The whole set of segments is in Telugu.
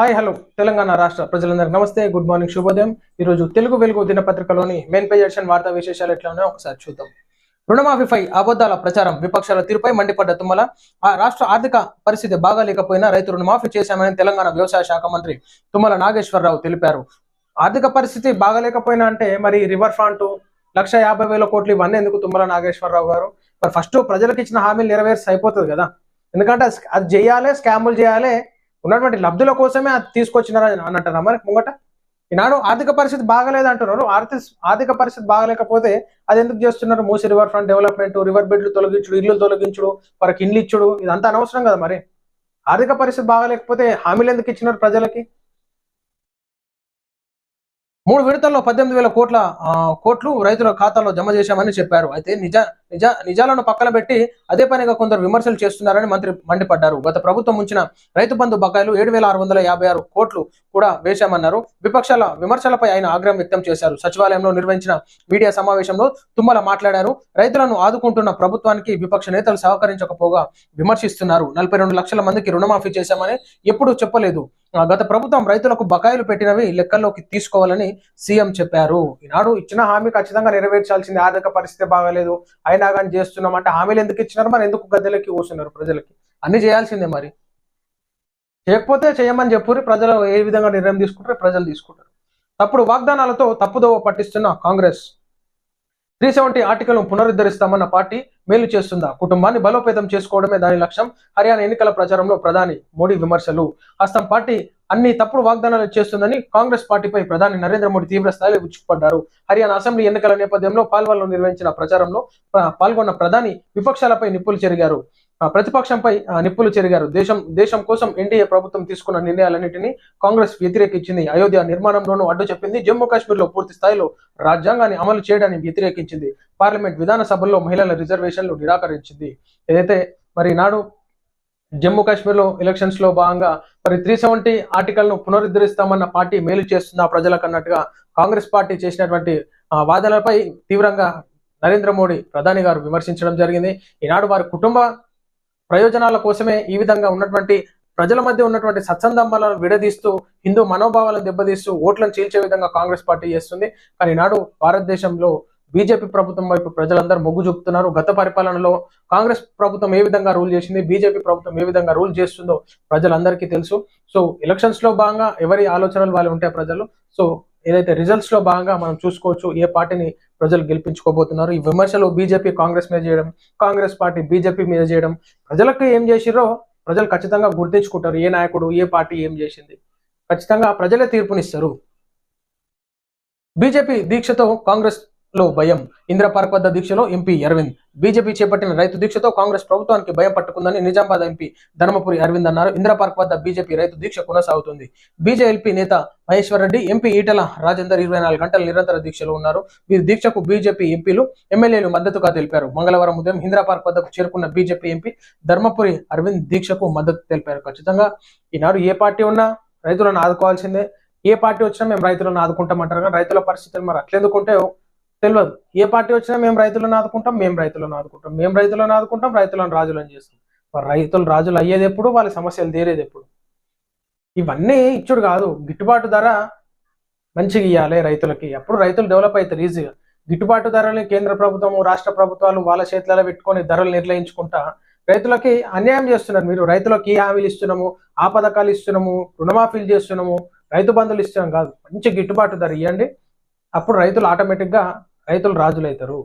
హాయ్ హలో తెలంగాణ రాష్ట్ర ప్రజలందరికీ నమస్తే గుడ్ మార్నింగ్ శుభోదయం. ఈరోజు తెలుగు వెలుగు దినపత్రికలోని మెయిన్ పేజ్ ఎడిషన్ వార్తా విశేషాలు ఎట్లా ఉన్నాయో ఒకసారి చూద్దాం. రుణమాఫీపై అబద్ధాల ప్రచారం విపక్షాల తీరుపై మండిపడ్డ తుమ్మల ఆ రాష్ట్ర ఆర్థిక పరిస్థితి బాగాలేకపోయినా రైతు రుణమాఫీ చేశామని తెలంగాణ వ్యవసాయ శాఖ మంత్రి తుమ్మల నాగేశ్వరరావు తెలిపారు. ఆర్థిక పరిస్థితి బాగాలేకపోయినా అంటే మరి రివర్ ఫ్రంట్ లక్ష యాభై వేల కోట్లు ఇవన్నీ ఎందుకు తుమ్మల నాగేశ్వరరావు గారు? మరి ఫస్ట్ ప్రజలకు ఇచ్చిన హామీలు నెరవేర్చి అయిపోతుంది కదా. ఎందుకంటే అది- అది చేయాలి స్కాములు చేయాలి ఉన్నటువంటి లబ్ధుల కోసమే అది తీసుకొచ్చినారని అని మరి ముంగట? ఈనాడు ఆర్థిక పరిస్థితి బాగలేదు అంటున్నారు. ఆర్థిక ఆర్థిక పరిస్థితి బాగలేకపోతే అది ఎందుకు చేస్తున్నారు? Musi river front development river బెడ్లు తొలగించుడు ఇల్లు తొలగించుడు వారికి ఇండ్లు ఇచ్చుడు ఇదంతా అనవసరం కదా మరి. ఆర్థిక పరిస్థితి బాగలేకపోతే హామీలు ఎందుకు ఇచ్చినారు ప్రజలకి? మూడు విడతల్లో పద్దెనిమిది వేల కోట్ల కోట్లు రైతుల ఖాతాలో జమ చేశామని చెప్పారు. అయితే నిజ నిజ నిజాలను పక్కన పెట్టి అదే పనిగా కొందరు విమర్శలు చేస్తున్నారని మంత్రి మండిపడ్డారు. గత ప్రభుత్వం ఉంచిన రైతు బంధు బకాయిలు ఏడు వేల ఆరు వందల యాభై ఆరు కోట్లు కూడా వేశామన్నారు. విపక్షాల విమర్శలపై ఆయన ఆగ్రహం వ్యక్తం చేశారు. సచివాలయంలో నిర్వహించిన మీడియా సమావేశంలో తుమ్మల మాట్లాడారు. రైతులను ఆదుకుంటున్న ప్రభుత్వానికి విపక్ష నేతలు సహకరించకపోగా విమర్శిస్తున్నారు. నలభై రెండు లక్షల మందికి రుణమాఫీ చేశామని ఎప్పుడూ చెప్పలేదు. గత ప్రభుత్వం రైతులకు బకాయిలు పెట్టినవి లెక్కల్లోకి తీసుకోవాలని సీఎం చెప్పారు. ఈనాడు ఇచ్చిన హామీ ఖచ్చితంగా నెరవేర్చాల్సింది. ఆర్థిక పరిస్థితి బాగాలేదు. అయినా కానీ చేస్తున్నాం అంటే హామీలు ఎందుకు ఇచ్చినారు? మరి ఎందుకు గద్దెలకి కూర్చున్నారు ప్రజలకి? అన్ని చేయాల్సిందే మరి. చేయకపోతే చేయమని చెప్పురి. ప్రజలు ఏ విధంగా నిర్ణయం తీసుకుంటారో ప్రజలు తీసుకుంటారు. తప్పుడు వాగ్దానాలతో తప్పుదోవ పట్టిస్తున్న కాంగ్రెస్. త్రీ సెవెంటీ ఆర్టికల్ను పునరుద్ధరిస్తామన్న పార్టీ మేలు చేస్తుందా. కుటుంబాన్ని బలోపేతం చేసుకోవడమే దాని లక్ష్యం. హర్యానా ఎన్నికల ప్రచారంలో ప్రధాని మోడీ విమర్శలు. హస్తం పార్టీ అన్ని తప్పుడు వాగ్దానాలు చేస్తుందని కాంగ్రెస్ పార్టీపై ప్రధాని నరేంద్ర మోడీ తీవ్ర స్థాయిలో విచ్చుకుపడ్డారు హర్యానా అసెంబ్లీ ఎన్నికల నేపథ్యంలో పాల్వాల్లో నిర్వహించిన ప్రచారంలో పాల్గొన్న ప్రధాని విపక్షాలపై నిప్పులు చెరిగారు. ప్రతిపక్షంపై ఆ, నిప్పులు చెరిగారు. దేశం దేశం కోసం ఎన్డీఏ ప్రభుత్వం తీసుకున్న నిర్ణయాలన్నింటినీ కాంగ్రెస్ వ్యతిరేకించింది. అయోధ్య నిర్మాణంలోనూ అడ్డు చెప్పింది. జమ్మూ కాశ్మీర్లో పూర్తి స్థాయిలో రాజ్యాంగాన్ని అమలు చేయడాన్ని వ్యతిరేకించింది. పార్లమెంట్ విధాన సభల్లో మహిళల రిజర్వేషన్లు నిరాకరించింది. ఏదైతే మరి నాడు జమ్మూ కాశ్మీర్లో ఎలక్షన్స్లో భాగంగా మరి త్రీ సెవెంటీ ఆర్టికల్ను పునరుద్ధరిస్తామన్న పార్టీ మేలు చేస్తుందా ప్రజలకు అన్నట్టుగా కాంగ్రెస్ పార్టీ చేసినటువంటి ఆ, వాదనలపై తీవ్రంగా నరేంద్ర మోడీ ప్రధాని గారు విమర్శించడం జరిగింది. ఈనాడు వారి కుటుంబ ప్రయోజనాల కోసమే ఈ విధంగా ఉన్నటువంటి ప్రజల మధ్య ఉన్నటువంటి సత్సందంబాలను విడదీస్తూ హిందూ మనోభావాలను దెబ్బతీస్తూ ఓట్లను చీల్చే విధంగా కాంగ్రెస్ పార్టీ చేస్తుంది. కానీ నాడు భారతదేశంలో బీజేపీ ప్రభుత్వం వైపు ప్రజలందరూ మొగ్గు చూపుతున్నారు. గత పరిపాలనలో కాంగ్రెస్ ప్రభుత్వం ఏ విధంగా రూల్ చేసింది బీజేపీ ప్రభుత్వం ఏ విధంగా రూల్ చేస్తుందో ప్రజలందరికీ తెలుసు. సో ఎలక్షన్స్లో భాగంగా ఎవరి ఆలోచనలు వాళ్ళు ఉంటాయి ప్రజలు. సో ఏదైతే రిజల్ట్స్లో భాగంగా మనం చూసుకోవచ్చు ఏ పార్టీని ప్రజలు గెలిపించుకోబోతున్నారు. ఈ విమర్శలు బీజేపీ కాంగ్రెస్ మీద చేయడం కాంగ్రెస్ పార్టీ బీజేపీ మీద చేయడం ప్రజలకు ఏం చేసిరో ప్రజలు ఖచ్చితంగా గుర్తించుకుంటారు. ఏ నాయకుడు ఏ పార్టీ ఏం చేసింది? ఖచ్చితంగా ప్రజలే తీర్పునిస్తారు. బీజేపీ దీక్షతో కాంగ్రెస్ లో భయం. ఇందిర పార్క్ వద్ద దీక్షలో ఎంపీ అరవింద్. బీజేపీ చేపట్టిన రైతు దీక్షతో కాంగ్రెస్ ప్రభుత్వానికి భయం పట్టుకుందని నిజామాబాద్ ఎంపీ ధర్మపురి అరవింద్ అన్నారు. ఇందిరా పార్క్ వద్ద బీజేపీ రైతు దీక్ష కొనసాగుతుంది. బీజేపీ నేత మహేశ్వర్ రెడ్డి ఎంపీ ఈటల రాజేందర్ ఇరవై నాలుగు గంటల నిరంతర దీక్షలో ఉన్నారు. వీరి దీక్షకు బీజేపీ ఎంపీలు ఎమ్మెల్యేలు మద్దతుగా తెలిపారు. మంగళవారం ఉదయం ఇంద్రపార్క్ వద్దకు చేరుకున్న బీజేపీ ఎంపీ ధర్మపురి అరవింద్ దీక్షకు మద్దతు తెలిపారు. ఖచ్చితంగా ఈనాడు ఏ పార్టీ ఉన్నా రైతులను ఆదుకోవాల్సిందే. ఏ పార్టీ వచ్చినా మేము రైతులను ఆదుకుంటామంటారు. కానీ రైతుల పరిస్థితులు మరి అట్లెందుకుంటే తెలియదు ఏ పార్టీ వచ్చినా మేము రైతులను ఆదుకుంటాం మేము రైతులను ఆదుకుంటాం. మేము రైతులను ఆదుకుంటాం రైతులను రాజులను చేస్తాం మరి రైతులు రాజులు అయ్యేది ఎప్పుడు వాళ్ళ సమస్యలు తీరేది ఎప్పుడు ఇవన్నీ ఇచ్చుడు కాదు. గిట్టుబాటు ధర మంచిగా ఇవ్వాలి రైతులకి. అప్పుడు రైతులు డెవలప్ అవుతారు ఈజీగా గిట్టుబాటు ధరలు కేంద్ర ప్రభుత్వం రాష్ట్ర ప్రభుత్వాలు వాళ్ళ చేతులలో పెట్టుకొని ధరలు నిర్ణయించుకుంటా రైతులకి అన్యాయం చేస్తున్నారు మీరు. రైతులకి హామీలు ఇస్తున్నాము ఆ పథకాలు ఇస్తున్నాము రుణమాఫీలు చేస్తున్నాము రైతు బంధులు ఇస్తున్నాం కాదు. మంచి గిట్టుబాటు ధర ఇవ్వండి అప్పుడు రైతులు ఆటోమేటిక్గా రైతులు రాజులవుతారు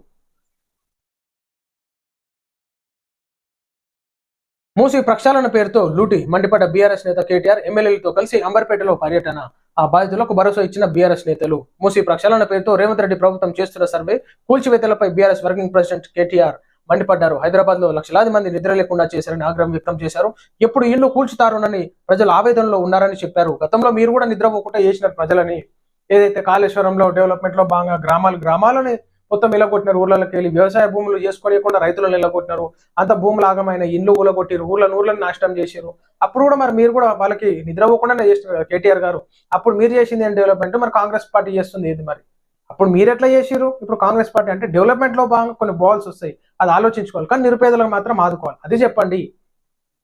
మూసి ప్రక్షాళన పేరుతో లూటి మండిపడ్డ బీఆర్ఎస్ నేత కేటీఆర్ ఎమ్మెల్యేలతో కలిసి అంబర్పేటలో పర్యటన. ఆ బాధితులకు భరోసా ఇచ్చిన బీఆర్ఎస్ నేతలు. మూసి ప్రక్షాళన పేరుతో రేవంత్ రెడ్డి ప్రభుత్వం చేస్తున్న సర్వే కూల్చివేతలపై బీఆర్ఎస్ వర్కింగ్ ప్రెసిడెంట్ కేటీఆర్ మండిపడ్డారు. హైదరాబాద్లో లక్షలాది మంది నిద్ర లేకుండా చేశారని ఆగ్రహం వ్యక్తం చేశారు. ఎప్పుడు ఇల్లు కూల్చుతారునని ప్రజలు ఆవేదనలో ఉన్నారని చెప్పారు. గతంలో మీరు కూడా నిద్రపోకుండా చేసినారు ప్రజలని. ఏదైతే కాళేశ్వరంలో డెవలప్మెంట్లో బాగా గ్రామాలు గ్రామాలని మొత్తం నిలగొట్టినారు. ఊర్లలోకి వెళ్ళి వ్యవసాయ భూములు చేసుకోలేకుండా రైతులను నిలగొట్టినారు. అంత భూములు ఆగమైన ఇల్లు ఊలగొట్టిరు. ఊర్ల ఊర్లను నాశనం చేశారు అప్పుడు కూడా మరి మీరు కూడా వాళ్ళకి నిద్రపోకుండానే చేస్తున్నారు కేటీఆర్ గారు. అప్పుడు మీరు చేసింది ఏం డెవలప్మెంట్ మరి కాంగ్రెస్ పార్టీ చేస్తుంది ఏది మరి? అప్పుడు మీరు ఎట్లా చేసిరు ఇప్పుడు కాంగ్రెస్ పార్టీ అంటే డెవలప్మెంట్లో బాగా భాగంగా కొన్ని బాల్స్ వస్తాయి. అది ఆలోచించుకోవాలి. కానీ నిరుపేదలకు మాత్రం ఆదుకోవాలి. అది చెప్పండి.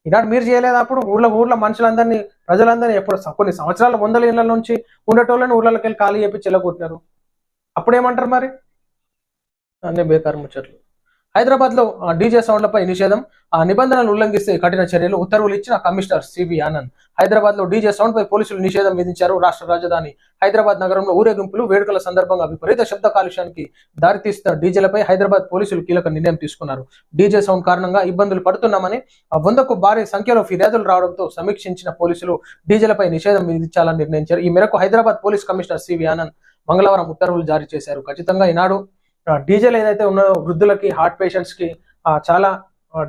ఈనాడు మీరు చేయలేదు అప్పుడు ఊర్లో ఊర్లో మనుషులందరినీ ప్రజలందరినీ ఎప్పుడు కొన్ని సంవత్సరాల వందల ఏళ్ళ నుంచి ఉండేటోళ్ళని ఊర్లకి వెళ్ళి ఖాళీ చెప్పి చెల్లగొట్టినారు అప్పుడేమంటారు మరి? అన్నీ బేకారు ముచ్చట్లు. హైదరాబాద్లో డీజే సౌండ్లపై నిషేధం. ఆ నిబంధనలు ఉల్లంఘిస్తే కఠిన చర్యలు. ఉత్తర్వులు ఇచ్చిన కమిషనర్ సివి ఆనంద్. హైదరాబాద్లో డీజే సౌండ్ పై పోలీసులు నిషేధం విధించారు. రాష్ట్ర రాజధాని హైదరాబాద్ నగరంలో ఊరేగింపులు వేడుకల సందర్భంగా విపరీత శబ్ద కాలుష్యానికి దారితీస్తున్న డీజేలపై హైదరాబాద్ పోలీసులు కీలక నిర్ణయం తీసుకున్నారు. డీజే సౌండ్ కారణంగా ఇబ్బందులు పడుతున్నామని ఆ వందకు భారీ సంఖ్యలో ఫిర్యాదులు రావడంతో సమీక్షించిన పోలీసులు డీజేలపై నిషేధం విధించాలని నిర్ణయించారు. ఈ మేరకు Hyderabad police commissioner C V Anand మంగళవారం ఉత్తర్వులు జారీ చేశారు. ఖచ్చితంగా ఈనాడు డీజేలు ఏదైతే ఉన్నదో వృద్ధులకి హార్ట్ పేషెంట్స్కి చాలా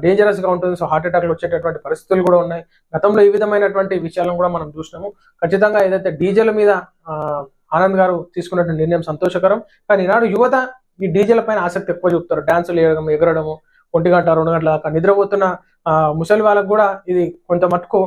డేంజరస్గా ఉంటుంది. సో హార్ట్ అటాక్లు వచ్చేటటువంటి పరిస్థితులు కూడా ఉన్నాయి. గతంలో ఈ విధమైనటువంటి విషయాలను కూడా మనం చూసినాము. ఖచ్చితంగా ఏదైతే డీజిల్ మీద ఆనంద్ గారు తీసుకున్నటువంటి నిర్ణయం సంతోషకరం. కానీ ఈనాడు యువత ఈ డీజిల్ పైన ఆసక్తి ఎక్కువ చూపుతారు. డాన్సులు వేయడం ఎగరడము ఒంటి గంట రెండు గంటల దాకా నిద్రపోతున్న ముసలి వాళ్ళకు కూడా ఇది కొంత మటుకు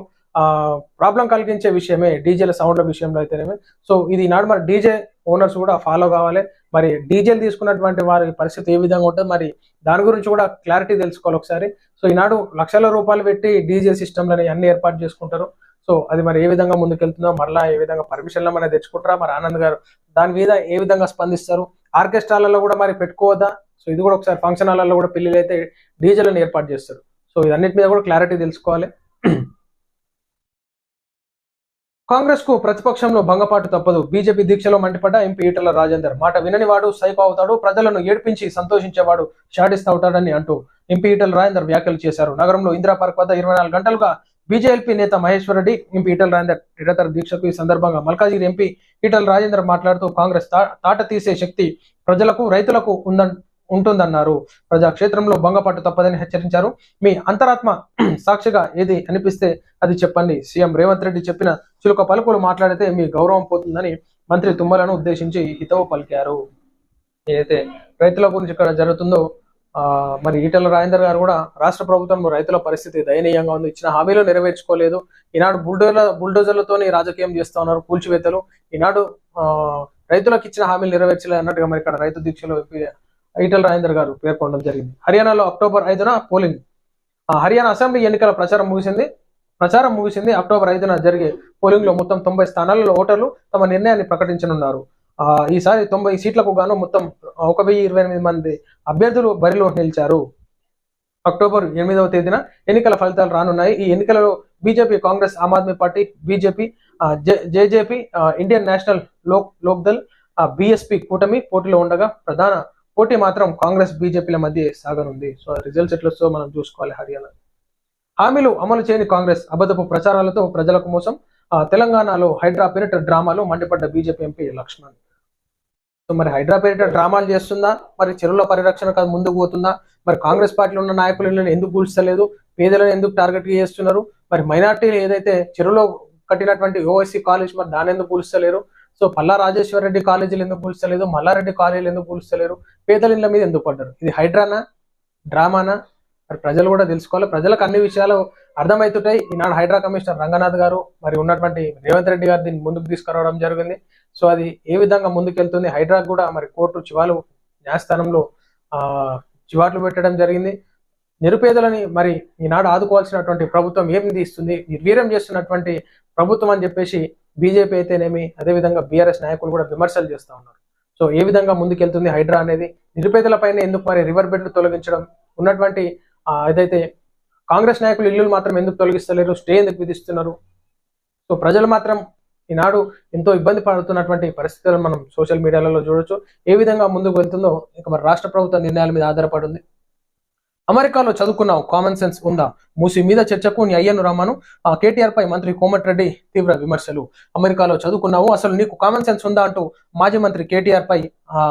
ప్రాబ్లం కలిగించే విషయమే డీజేల సౌండ్ల విషయంలో అయితేనేమి. సో ఇది ఈనాడు మరి డీజే ఓనర్స్ కూడా ఫాలో కావాలి. మరి డీజిల్ తీసుకున్నటువంటి వారి పరిస్థితి ఏ విధంగా ఉంటుంది? మరి దాని గురించి కూడా క్లారిటీ తెలుసుకోవాలి ఒకసారి. సో ఈనాడు లక్షల రూపాయలు పెట్టి డీజే సిస్టమ్లని అన్ని ఏర్పాటు చేసుకుంటారు. సో అది మరి ఏ విధంగా ముందుకెళ్తుందో మరలా ఏ విధంగా పర్మిషన్లు మన తెచ్చుకుంటారా? మరి ఆనంద్ గారు దాని మీద ఏ విధంగా స్పందిస్తారు? ఆర్కెస్ట్రాలలో కూడా మరి పెట్టుకోవద్దా? సో ఇది కూడా ఒకసారి ఫంక్షన్ హాల్లో కూడా పెళ్ళిలు అయితే డీజిల్ని ఏర్పాటు చేస్తారు. సో ఇదన్నిటి మీద కూడా క్లారిటీ తెలుసుకోవాలి. కాంగ్రెస్కు ప్రతిపక్షంలో భంగపాటు తప్పదు. బీజేపీ దీక్షలో మండిపడ్డ ఎంపీ ఈటల రాజేందర్. మాట విననివాడు సైకో అవుతాడు ప్రజలను ఏడ్పించి సంతోషించేవాడు షాడిస్ట్ అవుతాడని అంటూ ఎంపీ ఈటల రాజేందర్ వ్యాఖ్యలు చేశారు. నగరంలో ఇందిరా పార్క్ వద్ద ఇరవై నాలుగు గంటలుగా బీజేపీ నేత మహేశ్వర్ రెడ్డి ఎంపీ ఈటల రాజేందర్ నిరతర దీక్షకు ఈ సందర్భంగా మల్కాజిగిరి ఎంపీ ఈటల రాజేందర్ మాట్లాడుతూ కాంగ్రెస్ తా- తాట తీసే శక్తి ప్రజలకు రైతులకు ఉందని ఉంటుందన్నారు. ప్రజాక్షేత్రంలో భంగపాటు తప్పదని హెచ్చరించారు. మీ అంతరాత్మ సాక్షిగా ఏది అనిపిస్తే అది చెప్పండి. సీఎం రేవంత్ రెడ్డి చెప్పిన చిలుక పలుకులు మాట్లాడితే మీ గౌరవం పోతుందని మంత్రి తుమ్మలను ఉద్దేశించి హితవు పలికారు. ఏదైతే రైతుల గురించి ఇక్కడ జరుగుతుందో ఆ మరి ఈటల రాజేందర్ గారు కూడా రాష్ట్ర ప్రభుత్వం రైతుల పరిస్థితి దయనీయంగా ఉంది. ఇచ్చిన హామీలు నెరవేర్చుకోలేదు. ఈనాడు బుల్డోజర్ బుల్డోజర్లతోని రాజకీయం చేస్తూ ఉన్నారు కూల్చివేతలు. ఈనాడు ఆ రైతులకు ఇచ్చిన హామీలు నెరవేర్చలేదు అన్నట్టుగా మరి ఇక్కడ రైతు దీక్షలో ఈటల రాజేందర్ గారు పేర్కొనడం జరిగింది. హర్యానాలో అక్టోబర్ ఐదున పోలింగ్. ఆ, హర్యానా అసెంబ్లీ ఎన్నికల ప్రచారం ముగిసింది. ప్రచారం ముగిసింది. అక్టోబర్ ఐదున జరిగే పోలింగ్లో మొత్తం తొంభై స్థానాలలో ఓటర్లు తమ నిర్ణయాన్ని ప్రకటించనున్నారు. ఆ, ఈసారి తొంభై సీట్లకు గాను మొత్తం ఒక వెయ్యి ఇరవై ఎనిమిది మంది అభ్యర్థులు బరిలో నిలిచారు. అక్టోబర్ ఎనిమిదవ తేదీన ఎన్నికల ఫలితాలు రానున్నాయి. ఈ ఎన్నికలలో BJP Congress Aam Aadmi party BJP JJP Indian national Lok Lokdal BSP కూటమి పోటీలో ఉండగా ప్రధాన పోటీ మాత్రం కాంగ్రెస్ బీజేపీల మధ్య సాగనుంది. సో రిజల్ట్స్ ఎట్లొస్తో మనం చూసుకోవాలి హర్యానా. హామీలు అమలు చేయని కాంగ్రెస్ అబద్ధపు ప్రచారాలతో ప్రజలకు మోసం. ఆ, తెలంగాణలో హైడ్రా పేరిట డ్రామాలు మండిపడ్డ బీజేపీ ఎంపీ లక్ష్మణ్. సో మరి హైడ్రా పేరిట డ్రామాలు చేస్తుందా? మరి చెరువుల పరిరక్షణ ముందుకు పోతుందా? మరి కాంగ్రెస్ పార్టీలో ఉన్న నాయకులను ఎందుకు కూల్చలేదు పేదలను ఎందుకు టార్గెట్ చేస్తున్నారు? మరి మైనార్టీలు ఏదైతే చెరువులో కట్టినటువంటి ఓఎస్సీ కాలేజ్ మరి దాని ఎందుకు కూల్చలేరు సో పల్లా రాజేశ్వర రెడ్డి కాలేజీలు ఎందుకు కూల్చలేదు మల్లారెడ్డి కాలేజీలు ఎందుకు కూల్చలేరు పేదల ఇళ్ళ మీద ఎందుకు పడ్డారు? ఇది హైడ్రానా? డ్రామానా? మరి ప్రజలు కూడా తెలుసుకోవాలి. ప్రజలకు అన్ని విషయాలు అర్థమవుతుంటాయి. ఈనాడు హైడ్రా కమిషనర్ రంగనాథ్ గారు మరి ఉన్నటువంటి రేవంత్ రెడ్డి గారు దీన్ని ముందుకు తీసుకురావడం జరిగింది. సో అది ఏ విధంగా ముందుకెళ్తుంది? హైడ్రా కూడా మరి కోర్టు చివాలు న్యాయస్థానంలో చివాట్లు పెట్టడం జరిగింది. నిరుపేదలని మరి ఈనాడు ఆదుకోవాల్సినటువంటి ప్రభుత్వం ఏం తీస్తుంది? నిర్వీర్యం చేస్తున్నటువంటి ప్రభుత్వం అని చెప్పేసి బీజేపీ అయితేనేమి అదేవిధంగా బీఆర్ఎస్ నాయకులు కూడా విమర్శలు చేస్తూ ఉన్నారు. సో ఏ విధంగా ముందుకెళ్తుంది హైడ్రా అనేది నిరుపేదల పైన ఎందుకు మరి రివర్ బెడ్లు తొలగించడం ఉన్నటువంటి ఏదైతే కాంగ్రెస్ నాయకులు ఇల్లులు మాత్రం ఎందుకు తొలగిస్తలేరు స్టే ఎందుకు విధిస్తున్నారు? సో ప్రజలు మాత్రం ఈనాడు ఎంతో ఇబ్బంది పడుతున్నటువంటి పరిస్థితులను మనం సోషల్ మీడియాలలో చూడొచ్చు. ఏ విధంగా ముందుకు వెళ్తుందో ఇక మరి రాష్ట్ర ప్రభుత్వ నిర్ణయాల మీద ఆధారపడి ఉంది. అమెరికాలో చదువుకున్నావు కామన్ సెన్స్ ఉందా? మూసి మీద చర్చకు నీ అయ్యను రామాను ఆ కేటీఆర్ పై మంత్రి కోమటిరెడ్డి తీవ్ర విమర్శలు. అమెరికాలో చదువుకున్నావు అసలు నీకు కామన్ సెన్స్ ఉందా అంటూ మాజీ మంత్రి కేటీఆర్ పై ఆ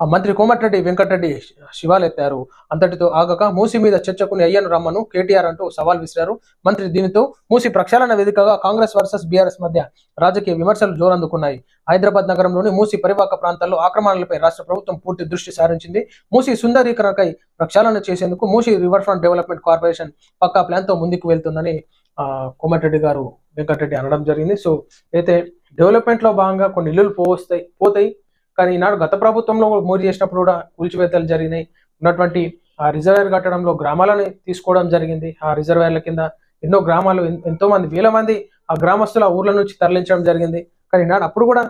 మంత్రి కోమటిరెడ్డి వెంకటరెడ్డి శివాలెత్తారు. అంతటితో ఆగక మూసి మీద చర్చకుని అయ్యను రమ్మను కేటీఆర్ అంటూ సవాల్ విసిరారు. మంత్రి దీనితో మూసి ప్రక్షాళన వేదికగా కాంగ్రెస్ వర్సెస్ బీఆర్ఎస్ మధ్య రాజకీయ విమర్శలు జోరందుకున్నాయి. హైదరాబాద్ నగరంలోని మూసి పరివాహక ప్రాంతాల్లో ఆక్రమణలపై రాష్ట్ర ప్రభుత్వం పూర్తి దృష్టి సారించింది. మూసి సుందరీకరణకై ప్రక్షాళన చేసేందుకు Musi river front development corporation పక్కా ప్లాన్తో ముందుకు వెళ్తుందని ఆ, కోమటిరెడ్డి గారు వెంకటరెడ్డి అనడం జరిగింది. సో అయితే డెవలప్మెంట్లో భాగంగా కొన్ని ఇల్లులు పోస్తాయి పోతాయి. కానీ ఈనాడు గత ప్రభుత్వంలో మోడీ చేసినప్పుడు కూడా కూల్చివేతలు జరిగినాయి. ఉన్నటువంటి ఆ రిజర్వేర్ కట్టడంలో గ్రామాలని తీసుకోవడం జరిగింది. ఆ రిజర్వేర్ల కింద ఎన్నో గ్రామాలు ఎంతో మంది వేల మంది ఆ గ్రామస్తుల ఊర్ల నుంచి తరలించడం జరిగింది. కానీ ఈనాడు అప్పుడు కూడా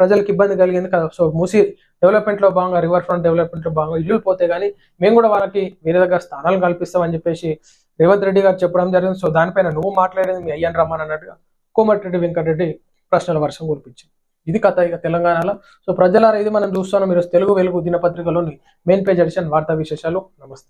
ప్రజలకు ఇబ్బంది కలిగింది కదా. సో మూసి డెవలప్మెంట్లో భాగంగా రివర్ ఫ్రంట్ డెవలప్మెంట్లో భాగంగా ఇల్లు పోతే కానీ మేము కూడా వాళ్ళకి వేరే దగ్గర స్థానాలు కల్పిస్తామని చెప్పేసి రేవంత్ రెడ్డి గారు చెప్పడం జరిగింది. సో దానిపైన నువ్వు మాట్లాడేది మీ అయ్యన్ రమ్మని అన్నట్టుగా కోమటిరెడ్డి వెంకటరెడ్డి ప్రశ్నల వర్షం కురిపించింది. ఇది కథ ఇక తెలంగాణలో. సో ప్రజలారా ఇది మనం చూస్తున్నాం. మీరు తెలుగు వెలుగు దినపత్రికలోని మెయిన్ పేజ్ ఎడిషన్ వార్తా విశేషాలు. నమస్తే.